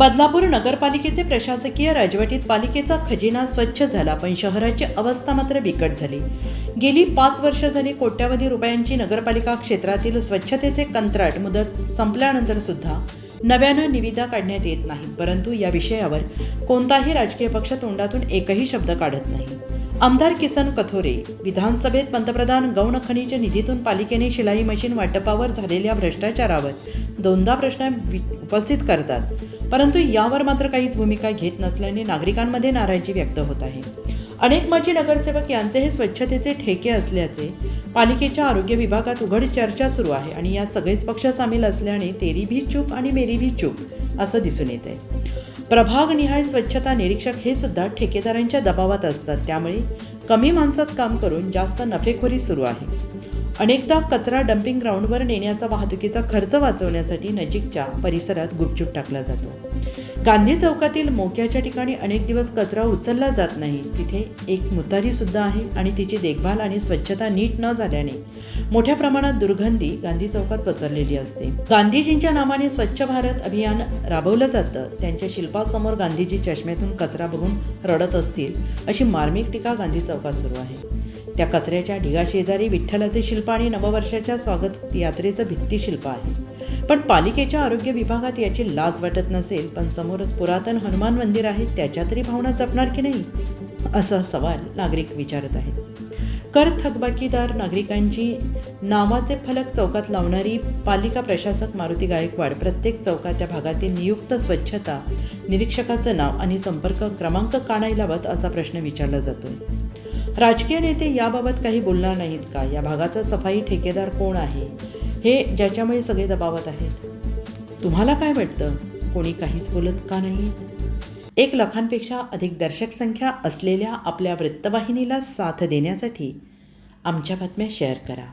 बदलापूर नगरपालिकेचे प्रशासकीय राजवटीत पालिकेचा खजिना स्वच्छ झाला पण शहराची अवस्था मात्र बिकट झाली. गेली पाच वर्ष झाली कोट्यावधी रुपयांची नगरपालिका क्षेत्रातील स्वच्छतेचे कंत्राट मुदत संपल्यानंतर सुद्धा नव्यानं निविदा काढण्यात येत नाहीत परंतु या विषयावर कोणताही राजकीय पक्ष तोंडातून एकही शब्द काढत नाही. आमदार किसन कथोरे विधानसभेत पंतप्रधान गौण खनिज निधीतून पालिकेने शिलाई मशीन वाटपावर झालेल्या भ्रष्टाचारावर दोनदा प्रश्न वि- उपस्थित करतात. परंतु यावर मात्र काहीच भूमिका घेत नसल्याने नागरिकांमध्ये नाराजी व्यक्त होत आहे. अनेक माजी नगरसेवक यांचे हे स्वच्छतेचे ठेके असल्याचे पालिकेच्या आरोग्य विभागात उघड चर्चा सुरू आहे आणि यात सगळेच पक्ष सामील असल्याने तेरी भी चूप आणि मेरी भी चूक असं दिसून येत आहे. प्रभागनिहाय स्वच्छता निरीक्षक हे सुद्धा ठेकेदारांच्या दबावात असतात. त्यामुळे कमी माणसात काम करून जास्त नफेखोरी सुरू आहे. अनेकदा कचरा डम्पिंग ग्राउंडवर नेण्याचा वाहतुकीचा खर्च वाचवण्यासाठी नजीकच्या परिसरात गुपचूप टाकला जातो. गांधी चौकातील मोक्याच्या ठिकाणी अनेक दिवस कचरा उचलला जात नाही. तिथे एक मुतारीसुद्धा आहे आणि तिची देखभाल आणि स्वच्छता नीट न झाल्याने मोठ्या प्रमाणात दुर्गंधी गांधी चौकात पसरलेली असते. गांधीजींच्या नावाने स्वच्छ भारत अभियान राबवलं जातं. त्यांच्या शिल्पासमोर गांधीजी चष्म्यातून कचरा बघून रडत असतील अशी मार्मिक टीका गांधी चौकात सुरू आहे. त्या कचऱ्याच्या ढिगाशेजारी विठ्ठलाचे शिल्प आणि नववर्षाच्या स्वागत यात्रेचं भित्तिशिल्प आहे. पण पालिकेच्या आरोग्य विभागात याची लाज वाटत नसेल पण समोरच पुरातन हनुमान मंदिर आहे त्याच्या तरी भावना जपणार की नाही? असा सवाल नागरिक विचारत आहेत. कर थकबाकीदार नागरिकांची नावाचे फलक चौकात लावणारी पालिका प्रशासक मारुती गायकवाड प्रत्येक चौकात त्या भागातील नियुक्त स्वच्छता निरीक्षकाचं नाव आणि संपर्क क्रमांक का नाही लावत असा प्रश्न विचारला जातो राजकीय नेते याबाबत काही बोलणार नाहीत का? या भागाचा सफाई ठेकेदार कोण आहे? हे ज्याच्यामुळे सगळे दबावत आहेत. तुम्हाला काय वाटतं? कोणी काहीच बोलत का नाही? एक लाखांपेक्षा अधिक दर्शक संख्या असलेल्या आपल्या वृत्तवाहिनीला साथ देण्यासाठी आमच्या बातम्या शेअर करा.